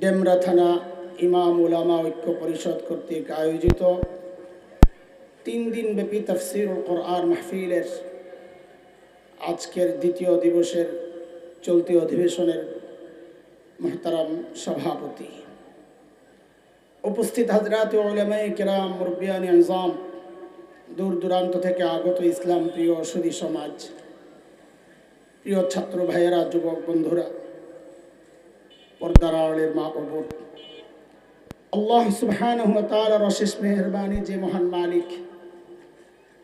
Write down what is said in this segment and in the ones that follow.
ডেমরা থানা ইমাম উলামা ঐক্য পরিষদ কর্তৃক আয়োজিত তিন দিন ব্যাপী তফসিরুল কোরআন মাহফিলের আজকের দ্বিতীয় দিবসের চলতি অধিবেশনের মহতারাম সভাপতি। উপস্থিত হাজরাত কেরাম, মুরব্বিয়ান আনজাম দূর দূরান্ত থেকে আগত ইসলাম প্রিয় সুদী সমাজ, প্রিয় ছাত্র ভাইয়েরা, যুবক বন্ধুরা পর্দার মা বোন আল্লাহ তাআলার অশেষ মেহেরবানি, যে মহান মালিক।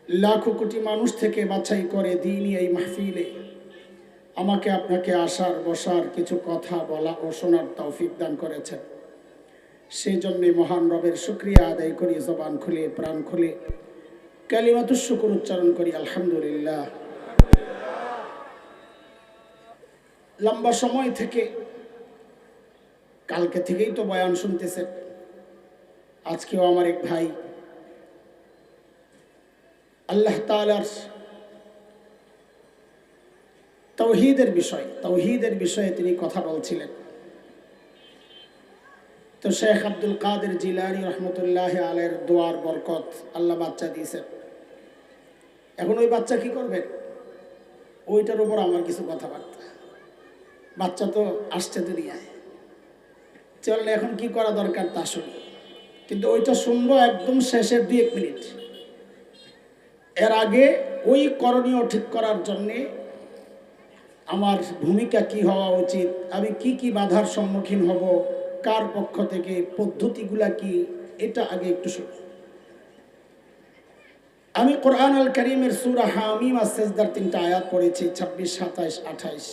লাখো কোটি মানুষ থেকে বাছাই করে দিনই এই মাহফিলে। আমাকে আপনাকে আসার, বসার কিছু কথা বলা ও শোনার তৌফিক দান করেছেন। সেই জন্যে মহান রবের শুক্রিয়া আদায় করি, জবান খুলে, প্রাণ খুলে। কালিমাতুর শুকুর উচ্চারণ করি, আলহামদুলিল্লাহ। লম্বা সময় থেকে কালকে থেকেই তো বয়ান শুনতেছেন আজকেও আমার এক ভাই আল্লাহ তালার তৌহিদের বিষয়, তৌহিদের বিষয়ে তিনি কথা বলছিলেন। তো শেখ আব্দুল কাদের জিলানি রহমতুল্লাহ আলের দোয়ার বরকত আল্লাহ বাচ্চা দিয়েছেন। এখন ওই বাচ্চা কি করবে? ওইটার উপর আমার কিছু কথাবার্তা। বাচ্চা তো আসছে দুনিয়ায়। চল এখন কি করা দরকার তা শুনি। কিন্তু ওইটা শুনব একদম শেষের দুই এক মিনিট। এর আগে ওই করণীয় ঠিক করার জন্যে আমার ভূমিকা কি হওয়া উচিত, আমি কি কি বাধার সম্মুখীন হব, কার পক্ষ থেকে, পদ্ধতিগুলা কি, এটা আগে একটু শুনি। আমি কোরআন আল করিমের সুরা হামিম সেজদার তিনটা আয়াত পড়েছি, ছাব্বিশ, সাতাইশ, আঠাইশ।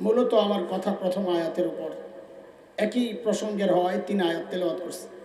মূলত আমার কথা প্রথম আয়াতের উপর। একই প্রসঙ্গের হওয়ায় তিন আয়াত তেলাওয়াত করছে।